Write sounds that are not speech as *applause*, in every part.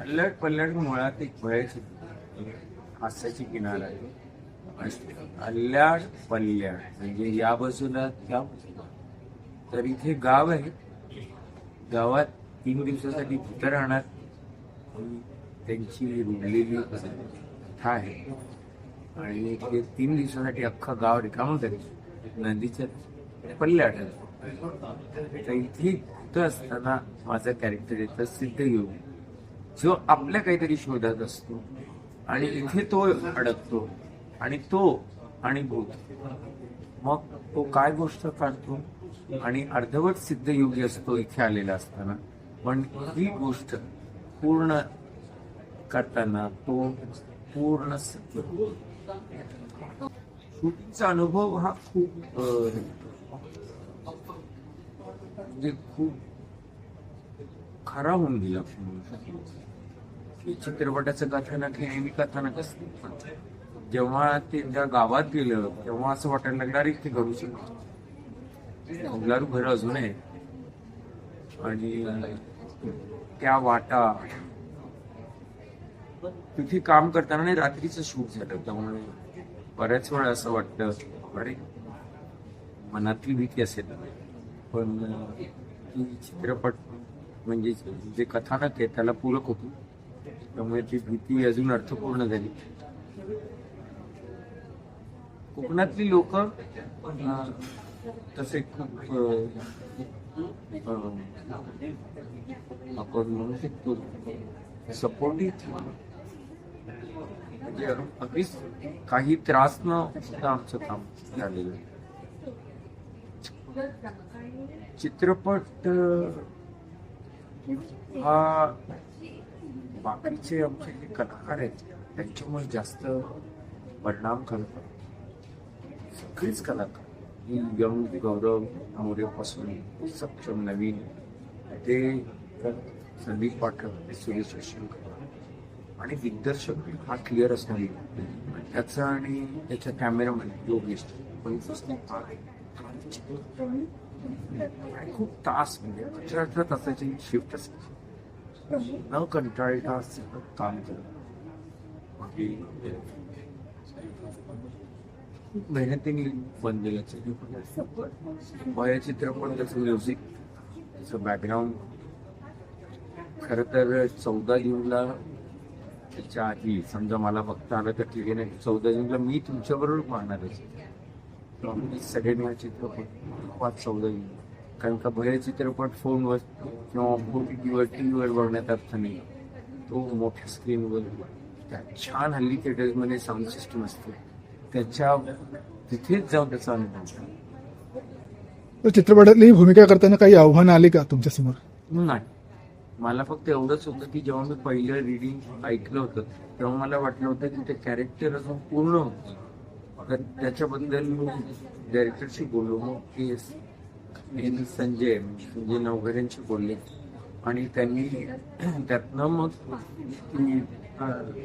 अल्लड पल्लड मुळात एक भयाची हास्याची किनार आहे. अल्ल्याड पल्ल्याड म्हणजे या बाजूला त्या तर इथे गाव आहे. गावात तीन दिवसासाठी तिथं राहणार. त्यांची रुडलेली कथा आहे. आणि ते तीन दिवसासाठी अख्खं गाव रिकामं करेल नदीच्या पल्ल्याड तर इथे कुठं असताना माझं कॅरेक्टर येतं सिद्ध येऊ जो आपल्या काहीतरी शोधात असतो आणि इथे तो अडकतो आणि तो आणि भूत मग तो काय गोष्ट काढतो? आणि अर्धवट सिद्ध योगी असतो इथे आलेला असताना. पण ही गोष्ट पूर्ण करताना तो पूर्ण सिद्ध शूटिंगचा अनुभव हा खूप म्हणजे खूप खरा होऊन गेला चित्रपटाचं कथानक हे नेहमी कथानक असते. जेव्हा ते त्या गावात गेलं तेव्हा असं वाटायला लागलं अरे ते घरू शकतो कौलारू घर अजून आहे. आणि त्या वाटा तिथे काम करताना नाही रात्रीचं शूट झालं. त्यामुळे बऱ्याच वेळा असं वाटतं अरे मनातली भीती असेल. पण ती चित्रपट म्हणजे जे कथानक आहे त्याला पूरक होती. त्यामुळे ती भीती अजून अर्थपूर्ण झाली. कोकणातली लोक तसे खूप आपण म्हणू शकतो सपोर्टिव्ह म्हणजे अगदीच काही त्रास न होता आमचं काम झालेलं. आहे. चित्रपट हा बाकीचे आमचे जे कलाकार आहेत त्यांच्यामुळे जास्त परिणाम करतात सगळेच कलाकार ही यंग गौरव मोरेपासून सक्षम नवीन ते संदीप पाठक ते सुरेश अशोक आणि दिग्दर्शक हा क्लिअर असणार त्याचा आणि त्याच्या कॅमेरामॅन योगेश पण आणि खूप तास म्हणजे अठरा अठरा तासाची शिफ्ट असायची न कंटाळता सतत काम केलं खूप मेहनतीने बनलेलं चित्रपट भया चित्रपट त्याचं म्युझिक त्याचं बॅकग्राऊंड खर तर चौदा जूनला त्याच्या आधी समजा मला बघता आलं तर ठीक आहे नाही चौदा जूनला मी तुमच्याबरोबर पाहणारच आहे. आम्ही चित्रपट पाच चौदा जून कारण का भया चित्रपट फोनवर किंवा टी टीवर टी व्हीवर बघण्यात अर्थ नाही. तो मोठ्या स्क्रीनवर त्या छान हल्ली थिएटर्समध्ये साऊंड सिस्टम असते. त्याच्या तिथेच जाऊन त्याचा अनुभव चित्रपटातली भूमिका करताना काही आव्हानं आली का तुमच्यासमोर? नाही. मला फक्त एवढंच होतं की जेव्हा मी पहिलं रिडिंग ऐकलं होतं तेव्हा मला वाटलं होतं की ते कॅरेक्टर अजून पूर्ण होतं. त्याच्याबद्दल मी डायरेक्टरशी बोललो. मग की एन संजय संजय नवघरेंशी बोलले. आणि त्यांनी *clears throat* त्यातनं मग ती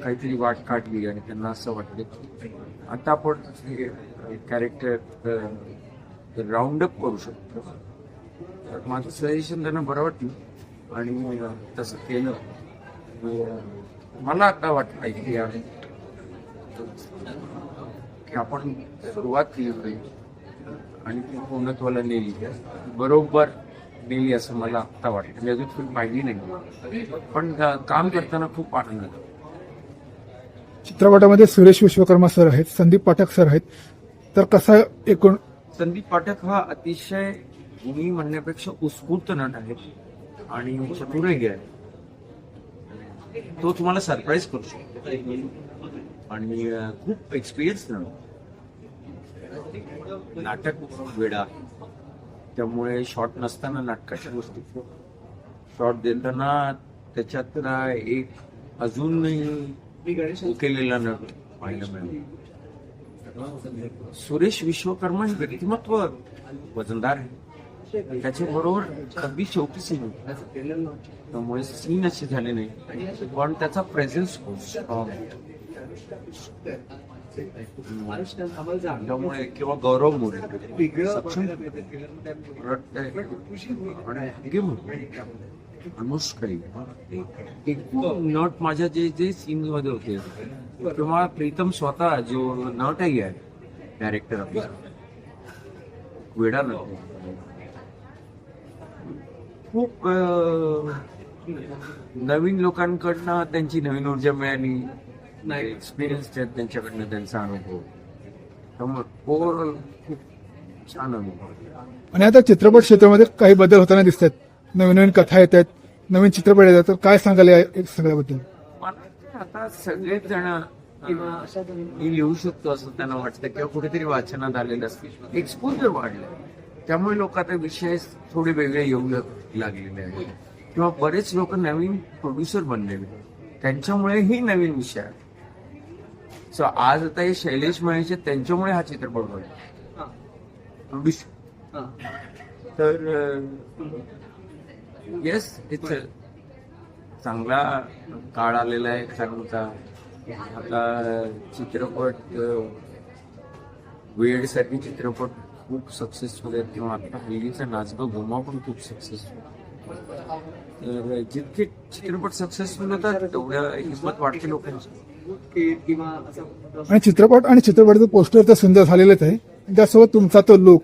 काहीतरी वाट काढली आणि त्यांना असं वाटलं की आता आपण हे कॅरेक्टर राऊंड अप करू शकतो. तर माझं सजेशन त्यांना बरं वाटलं. आणि तसं केलं. मला आता वाटलं की या- की आपण सुरुवात केली पाहिजे आणि ती पूर्णत्वाला नेली. बरोबर नेली असं मला आता वाटतं. मी अजून फिल्म पाहिली नाही. पण काम करताना खूप आनंद झाला चित्रपटामध्ये सुरेश विश्वकर्मा सर आहेत संदीप पाठक सर आहेत. तर कसा एकूण संदीप पाठक हा अतिशय गुणी म्हणण्यापेक्षा उत्स्फूर्त नट आहे आणि चतुरही आहे. तो तुम्हाला सरप्राईज करू शकतो. आणि खूप एक्सपिरियन्स नाटक वेडा. त्यामुळे शॉर्ट नसताना नाटकाच्या गोष्टी. शॉर्ट देताना त्याच्यातला एक अजूनही केलेला नट पाहायला मिळाला. सुरेश विश्वकर्मा हे व्यक्तिमत्व वजनदार आहे. त्याच्या बरोबर अगदी शेवटी सीन त्यामुळे सीन असे झाले नाही. पण त्याचा प्रेझेन्स खूप स्ट्रॉंग त्यामुळे किंवा गौरव मोरे खूप नट माझ्या जे जे सीन मध्ये होते. तेव्हा प्रीतम स्वतः जो नटही आहे डायरेक्टर आपला. वेडा नट खूप नवीन लोकांकडनं त्यांची नवीन ऊर्जा मिळाली. एक्सपिरियन्स त्यांच्याकडनं त्यांचा अनुभव. त्यामुळे ओव्हरऑल खूप छान अनुभव आणि आता चित्रपट क्षेत्रामध्ये काही बदल होताना दिसत आहेत नवीन नवीन कथा येत आहेत नवीन चित्रपट येतात. तर काय सांगाल या एक सगळ्याबद्दल? मला आता सगळेच जण मी लिहू शकतो असं त्यांना वाटतं किंवा कुठेतरी वाचनात आलेलं असतं. एक्सपोजर वाढलं. त्यामुळे लोक आता विषय थोडे वेगळे येऊ लाग- लागलेले आहेत. किंवा बरेच लोक नवीन प्रोड्युसर बनलेले त्यांच्यामुळेही नवीन विषय आहे सो आज आता हे शैलेश महेश आहेत, त्यांच्यामुळे हा चित्रपट बनला. तर येस इट्स चांगला काळ आलेला आहे चांगला आता चित्रपट वेड चित्रपट खूप सक्सेसफुल आहेत. किंवा आता हल्लीचा नाचगा घुमा पण खूप सक्सेसफुल तर जितके चित्रपट सक्सेसफुल होतात तेवढ्या हिंमत वाटते लोकांची. आणि चित्रपट आणि चित्रपटाचं पोस्टर तर सुंदर झालेलंच आहे. त्यासोबत तुमचा तो लुक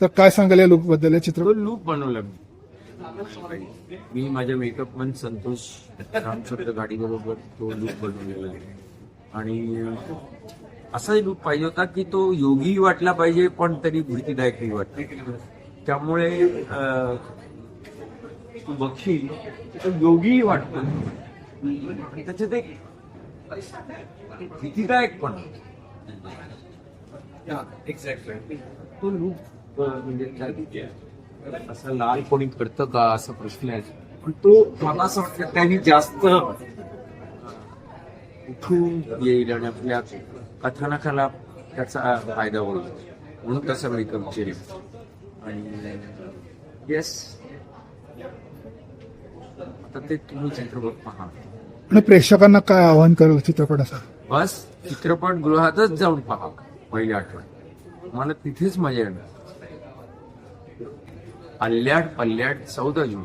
तर काय सांगाल या लुकबद्दल? या तो चित्रपट लूक बनवला मी. मी माझ्या मेकअप मन संतोष रामचंद्र गाडी बरोबर तो लूक बनवलेला आहे. आणि असाही लूक पाहिजे होता की तो योगी वाटला पाहिजे पण तरी भीतीदायकही वाटला. त्यामुळे तू बघशील तो योगी वाटतो. त्याच्यात एक भीतीदायक पण. एक्झॅक्टली तो लूक म्हणजे असं लाल कोणी करतं का? असा प्रश्न आहे. पण तो मला असं वाटतं त्यांनी जास्त उठून येईल आणि आपल्या कथानकाला त्याचा फायदा होईल. म्हणून तसं मेकअप केले आणि येस आता ते तुम्ही चित्रपट पहा. आणि प्रेक्षकांना काय आवाहन करेल चित्रपटासाठी बस चित्रपटगृहातच जाऊन पहा पहिल्या आठवड्यात मला तिथेच मजा येणार. अल्ल्याड पल्ल्याड चौदा जून